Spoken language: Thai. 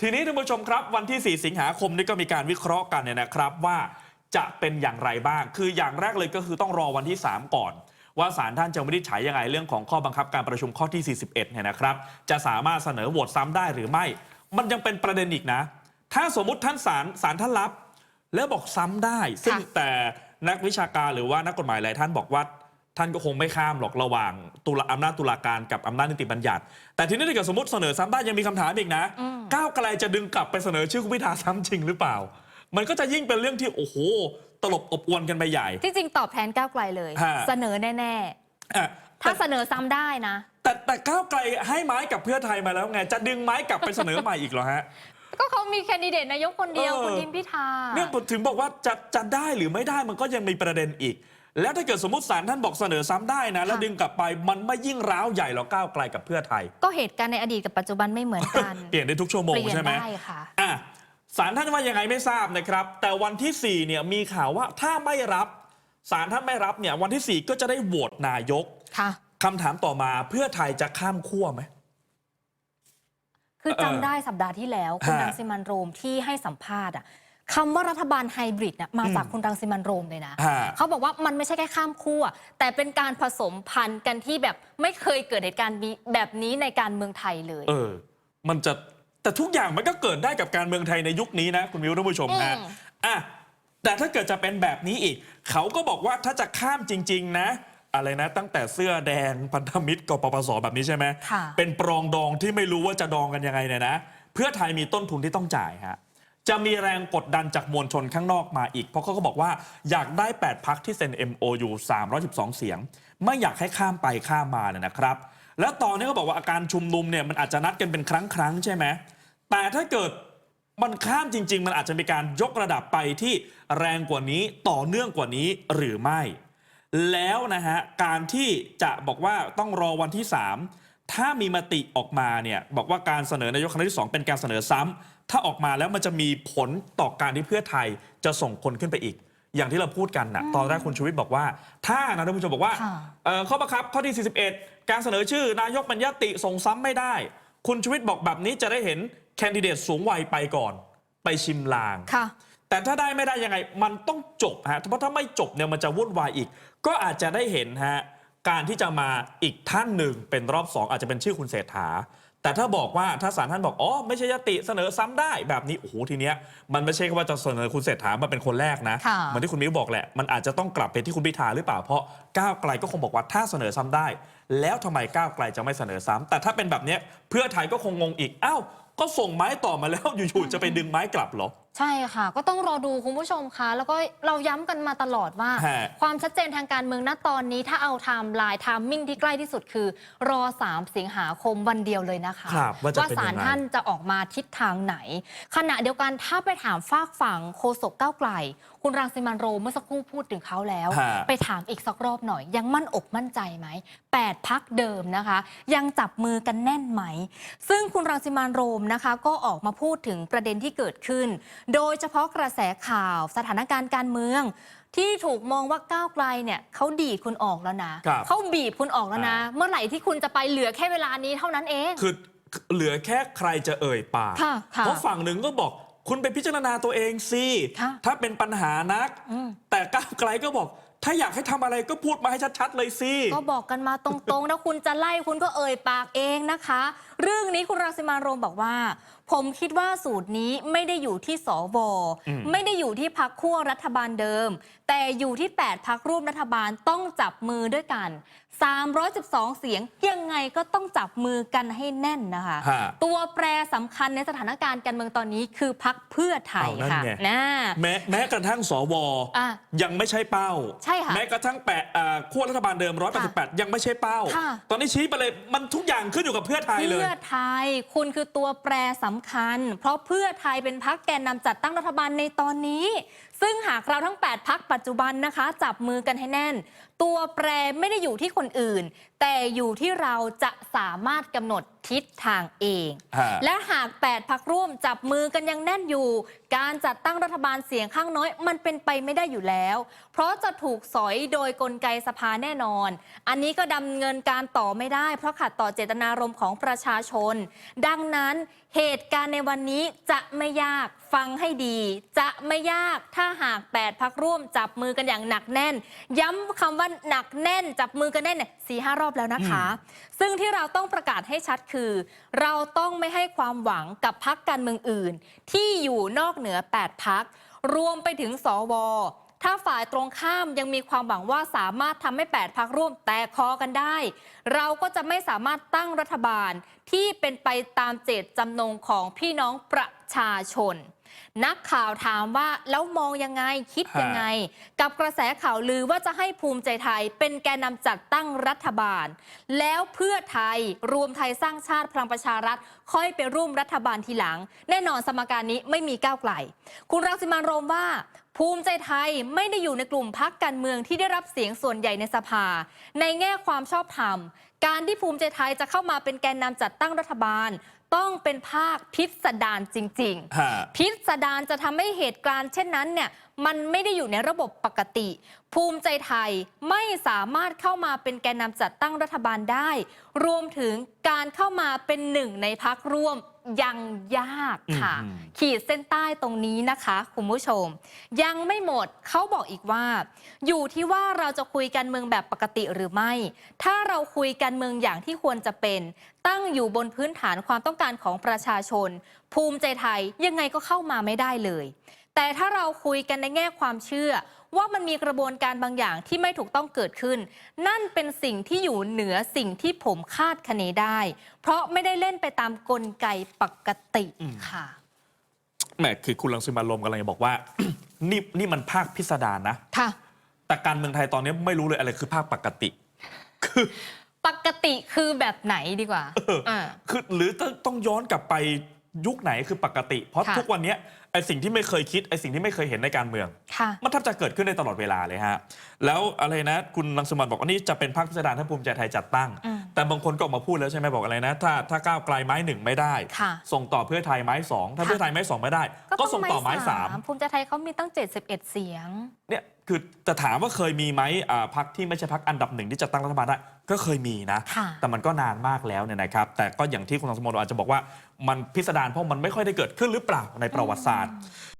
ทีนี้ท่านผู้ชมครับวันที่ 4 สิงหาคมนี้ก็มีการวิเคราะห์กันเนี่ยนะครับว่าจะเป็นอย่างไรบ้าง คืออย่างแรกเลยก็คือต้องรอวันที่ 3 ก่อน ว่าศาลท่านจะวินิจฉัยยังไงเรื่องของข้อบังคับการประชุมข้อที่ 41เนี่ยนะครับ จะสามารถเสนอโหวตซ้ำได้หรือไม่ มันยังเป็นประเด็นอีกนะ ถ้าสมมุติท่านศาลศาลท่านรับ แล้วบอกซ้ำได้ ซึ่งค่ะแต่นักวิชาการหรือว่านักกฎหมายหลายท่านบอกว่า ท่านก็คงไม่ข้ามหรอกระหว่างตุลาอำนาจตุลาการกับอำนาจนิติบัญญัติ แต่ทีนี้ถ้าเกิดสมมติเสนอซ้ำได้ยังมีคำถามอีกนะอืมก้าวไกลจะดึงกลับไปเสนอชื่อคุณพิธาซ้ำจริงหรือเปล่า มันก็จะยิ่งเป็นเรื่องที่โอ้โห ตลบอบอวนกันไปใหญ่ ที่จริงตอบแทนก้าวไกลเลย ฮะ เสนอแน่ อะๆ ถ้าเสนอซ้ำได้นะ แต่แต่ก้าวไกลให้ไม้กับเพื่อไทยมาแล้วไง จะดึงไม้กลับไปเสนอใหม่อีกเหรอฮะ ก็เขามีแคนดิเดตนายกคนเดียวเออ คุณทิมพิธา เนี่ยผมถึงบอกว่าจะจะได้หรือไม่ได้มันก็ยังมีประเด็นอีก แล้วถ้าเกิดสมมติศาลท่านบอกเสนอซ้ำได้นะ แล้วค่ะ ดึงกลับไปมันไม่ยิ่งร้าวใหญ่หรอกก้าวไกลกับเพื่อไทย ก็เหตุการณ์ในอดีตกับปัจจุบันไม่เหมือนกัน เปลี่ยนได้ทุกชั่วโมงเปลี่ยนใช่ไหม ได้ค่ะ อะศาลท่านว่ายังไงไม่ทราบนะครับ แต่วันที่ 4 เนี่ยมีข่าวว่าถ้าไม่รับศาลท่านไม่รับเนี่ยวันที่ 4 ก็จะได้โหวตนายกค่ะ คำถามต่อมาเพื่อไทยจะข้ามขั้วไหม คือเออจำได้สัปดาห์ที่แล้ว คุณฮะรังสิมันต์โรมที่ให้สัมภาษณ์อะ คำว่ารัฐบาลไฮบริดน่ะมาจากอืมคุณรังสิมันต์โรมเลยนะฮะเขาบอกว่ามันไม่ใช่แค่ข้ามขั้วแต่เป็นการผสมพันธุ์กันที่แบบไม่เคยเกิดเหตุการณ์นี้แบบนี้ในการเมืองไทยเลย เออ มันจะแต่ทุกอย่างมันก็เกิดได้กับการเมืองไทยในยุคนี้นะ คุณวิวท่านผู้ชมฮะอืมอะแต่ถ้าเกิดจะเป็นแบบนี้อีก เขาก็บอกว่าถ้าจะข้ามจริง ๆ นะอะไรนะตั้งแต่เสื้อแดงพันธมิตรกปปสแบบนี้ใช่ไหมค่ะเป็นปรองดองที่ไม่รู้ว่าจะดองกันยังไงเนี่ยนะ เพื่อไทยมีต้นทุนที่ต้องจ่ายฮะ จะมีแรงกดดันจากมวลชนข้างนอกมาอีก เพราะเขาก็บอกว่าอยากได้ 8 พักที่เซ็น MOU 312 เสียง ไม่อยากให้ข้ามไปข้ามมาเนี่ยนะครับ แล้วตอนนี้เขาบอกว่าอาการชุมนุมเนี่ยมันอาจจะนัดกันเป็นครั้งครั้งๆใช่ไหมแต่ถ้าเกิดมันข้ามจริง ๆ มันอาจจะมีการยกระดับไปที่แรงกว่านี้ต่อเนื่องกว่านี้หรือไม่ แล้วนะฮะการที่จะบอกว่าต้องรอวันที่ 3 ถ้ามีมติออกมาเนี่ยบอกว่าการเสนอนายกครั้งที่ 2 เป็นการเสนอซ้ำถ้าออกมาแล้วมันจะมีผลต่อการที่เพื่อไทยจะส่งคนขึ้นไปอีก อย่างที่เราพูดกันนะตอนแรกคุณชูวิทย์บอกว่า ถ้านะท่านผู้ชมบอกว่าค่ะเอ่อข้อบังคับข้อที่ 41 การเสนอชื่อนายกบัญญัติส่งซ้ำไม่ได้ คุณชูวิทย์บอกแบบนี้จะได้เห็นแคนดิเดตสูงวัยไปก่อน ไปชิมลางค่ะแต่ถ้าได้ไม่ได้ยังไงมันต้องจบฮะเพราะถ้าไม่จบเนี่ยมันจะวุ่นวายอีก ก็อาจจะได้เห็นฮะ การที่จะมาอีกท่านหนึ่งเป็นรอบสองอาจจะเป็นชื่อคุณเศรษฐา แต่ถ้าบอกว่าถ้าศาลท่านบอกอ๋อไม่ใช่ยติเสนอซ้ำได้แบบนี้โอ้โหทีเนี้ยมันไม่ใช่แค่ว่าจะเสนอคุณเศรษฐามาเป็นคนแรกนะค่ะเหมือนที่คุณมิ้วบอกแหละมันอาจจะต้องกลับไปที่คุณพิธาหรือเปล่าเพราะก้าวไกลก็คงบอกว่าถ้าเสนอซ้ำได้ แล้วทำไมก้าวไกลจะไม่เสนอซ้ำแต่ถ้าเป็นแบบเนี้ยเพื่อไทยก็คงงงอีกอ้าวก็ส่งไม้ต่อมาแล้วอยู่ๆจะไปดึงไม้กลับเหรอ ใช่ค่ะ ก็ต้องรอดูคุณผู้ชมคะแล้วก็เราย้ำกันมาตลอดว่า ฮะ ความชัดเจนทางการเมืองณตอนนี้ถ้าเอาไทม์ไลน์ไทามมิ่งที่ใกล้ที่สุดคือ รอ 3 สิงหาคมวันเดียวเลยนะคะครับว่าจะเป็นศาลยังไง ท่านจะออกมาทิศทางไหน ขณะเดียวกันถ้าไปถามฝากฝั่งโฆษกก้าวไกล คุณรังสิมันต์โรมเมื่อสักครู่พูดถึงเขาแล้ว ฮะ ไปถามอีกสักรอบหน่อย ยังมั่นอกมั่นใจไหม8พักเดิมนะคะ ยังจับมือกันแน่นไหม ซึ่งคุณรังสิมันต์โรมนะคะ ก็ออกมาพูดถึงประเด็นที่เกิดขึ้นโดยเฉพาะกระแสข่าวสถานการณ์การเมือง ที่ถูกมองว่าก้าวไกลเนี่ยเขาดีดคุณออกแล้วนะ ครับเขาบีบคุณออกแล้วนะ เมื่อไหร่ที่คุณจะไปเหลือแค่เวลานี้เท่านั้นเอง คือเหลือแค่ใครจะเอ่ยปาก ค่ะค่ะเพราะฝั่งหนึ่งก็บอกคุณไปพิจารณาตัวเองสิค่ะถ้าเป็นปัญหานัก อืม แต่ก้าวไกลก็บอก ถ้าอยากให้ทำอะไรก็พูดมาให้ชัดๆเลยสิ ก็บอกกันมาตรงๆ นะคุณจะไล่คุณก็เอ่ยปากเองนะคะเรื่องนี้คุณรังสิมาโรมบอกว่า ผมคิดว่าสูตรนี้ไม่ได้อยู่ที่สวอืมไม่ได้อยู่ที่พักขั้วรัฐบาลเดิม แต่อยู่ที่ 8พักร่วมรัฐบาลต้องจับมือด้วยกัน 312 เสียงยังไงก็ต้องจับมือกันให้แน่นนะคะฮะตัวแปรสำคัญในสถานการณ์การเมืองตอนนี้คือพักเพื่อไทยเอานั่นค่ะไงนะแม้แม้กระทั่งสวอะยังไม่ใช่เป้า ใช่ค่ะแม้กระทั่งแปะอ่าขั้วรัฐบาลเดิม 188 ยังไม่ใช่เป้าค่ะตอนนี้ชี้ไปเลยมันทุกอย่างขึ้นอยู่กับเพื่อไทยเลยเพื่อไทย คุณคือตัวแปรสำคัญ เพราะเพื่อไทยเป็นพักแกนนำจัดตั้งรัฐบาลในตอนนี้ซึ่งหากเราทั้ง 8 พักปัจจุบันนะคะ จับมือกันให้แน่น ตัวแปรไม่ได้อยู่ที่คนอื่น แต่อยู่ที่เราจะสามารถกำหนดทิศทางเอง ฮะ และหาก 8 พักร่วมจับมือกันยังแน่นอยู่ การจัดตั้งรัฐบาลเสียงข้างน้อยมันเป็นไปไม่ได้อยู่แล้ว เพราะจะถูกสอยโดยกลไกสภาแน่นอน อันนี้ก็ดำเนินการต่อไม่ได้ เพราะขัดต่อเจตนารมณ์ของประชาชน ดังนั้นเหตุการณ์ในวันนี้จะไม่ยากฟังให้ดี จะไม่ยากถ้าหาก 8พักร่วมจับมือกันอย่างหนักแน่น ย้ำคำว่าหนักแน่น จับมือกันแน่นเนี่ยสี่ห้ารอบแล้วนะคะ ซึ่งที่เราต้องประกาศให้ชัดคือ เราต้องไม่ให้ความหวังกับพักการเมืองอื่น ที่อยู่นอกเหนือ 8พักรวมไปถึงสวถ้าฝ่ายตรงข้ามยังมีความหวังว่าสามารถทำให้ 8พักร่วมแตกคอกันได้ เราก็จะไม่สามารถตั้งรัฐบาลที่เป็นไปตามเจตจำนงของพี่น้องประชาชน นักข่าวถามว่าแล้วมองยังไงคิดยังไง กับกระแสข่าวลือว่าจะให้ภูมิใจไทย เป็นแกนนำจัดตั้งรัฐบาล แล้วเพื่อไทยรวมไทยสร้างชาติพลังประชารัฐ ค่อยไปร่วมรัฐบาลทีหลัง แน่นอนสมการนี้ไม่มีก้าวไกล คุณรังสิมันต์โรมว่า ภูมิใจไทยไม่ได้อยู่ในกลุ่มพักการเมืองที่ได้รับเสียงส่วนใหญ่ในสภา ในแง่ความชอบธรรม การที่ภูมิใจไทยจะเข้ามาเป็นแกนนำจัดตั้งรัฐบาล ต้องเป็นภาคพิสดารจริงๆฮะพิสดารจะทำให้เหตุการณ์เช่นนั้นเนี่ยมันไม่ได้อยู่ในระบบปกติ ภูมิใจไทยไม่สามารถเข้ามาเป็นแกนนำจัดตั้งรัฐบาลได้ รวมถึงการเข้ามาเป็นหนึ่งในพักร่วม ยังยากค่ะอืมขีดเส้นใต้ตรงนี้นะคะคุณผู้ชม ยังไม่หมดเขาบอกอีกว่า อยู่ที่ว่าเราจะคุยกันเมืองแบบปกติหรือไม่ ถ้าเราคุยกันเมืองอย่างที่ควรจะเป็น ตั้งอยู่บนพื้นฐานความต้องการของประชาชน ภูมิใจไทยยังไงก็เข้ามาไม่ได้เลย แต่ถ้าเราคุยกันในแง่ความเชื่อ ว่ามันมีกระบวนการบางอย่างที่ไม่ถูกต้องเกิดขึ้น นั่นเป็นสิ่งที่อยู่เหนือสิ่งที่ผมคาดคะเนได้ เพราะไม่ได้เล่นไปตามกลไกปกติค่ะแหมคือคุณลังสิมันต์โรมกำลังจะบอกว่า นี่นี่มันภาคพิสดารนะค่ะแต่การเมืองไทยตอนนี้ไม่รู้เลยอะไรคือภาคปกติ คือปกติคือแบบไหนดีกว่าเอออ่าคือหรือต้องต้องย้อนกลับไปยุคไหนคือปกติ เพราะค่ะทุกวันเนี้ย ไอสิ่งที่ไม่เคยคิดไอสิ่งที่ไม่เคยเห็นในการเมือง ค่ะ มันแทบจะเกิดขึ้นได้ตลอดเวลาเลยฮะ แล้วอะไรนะ คุณรังสมันต์บอกว่านี่จะเป็นพรรคพิสดารถ้าภูมิใจไทยจัดตั้ง อืมแต่บางคนก็ออกมาพูดแล้วใช่ไหมบอกอะไรนะ ถ้าถ้าก้าวไกลไม้หนึ่งไม่ได้ ค่ะส่งต่อเพื่อไทยไม้สองถ้าค่ะ เพื่อไทยไม้สองไม่ได้ ก็ส่งต่อไม้สามภูมิใจไทยเขามีตั้ง 71 เสียง เนี่ย คือจะถามว่าเคยมีไหมอ่าพรรคที่ไม่ใช่พรรคอันดับหนึ่งที่จะตั้งรัฐบาลได้ก็เคยมีนะค่ะแต่มันก็นานมากแล้วเนี่ยนะครับ แต่ก็อย่างที่คุณรังสมันต์อาจจะบอกว่ามันพิสดารเพราะมันไม่ค่อยได้เกิดขึ้นหรือเปล่าในประวัติศาสตร์อืม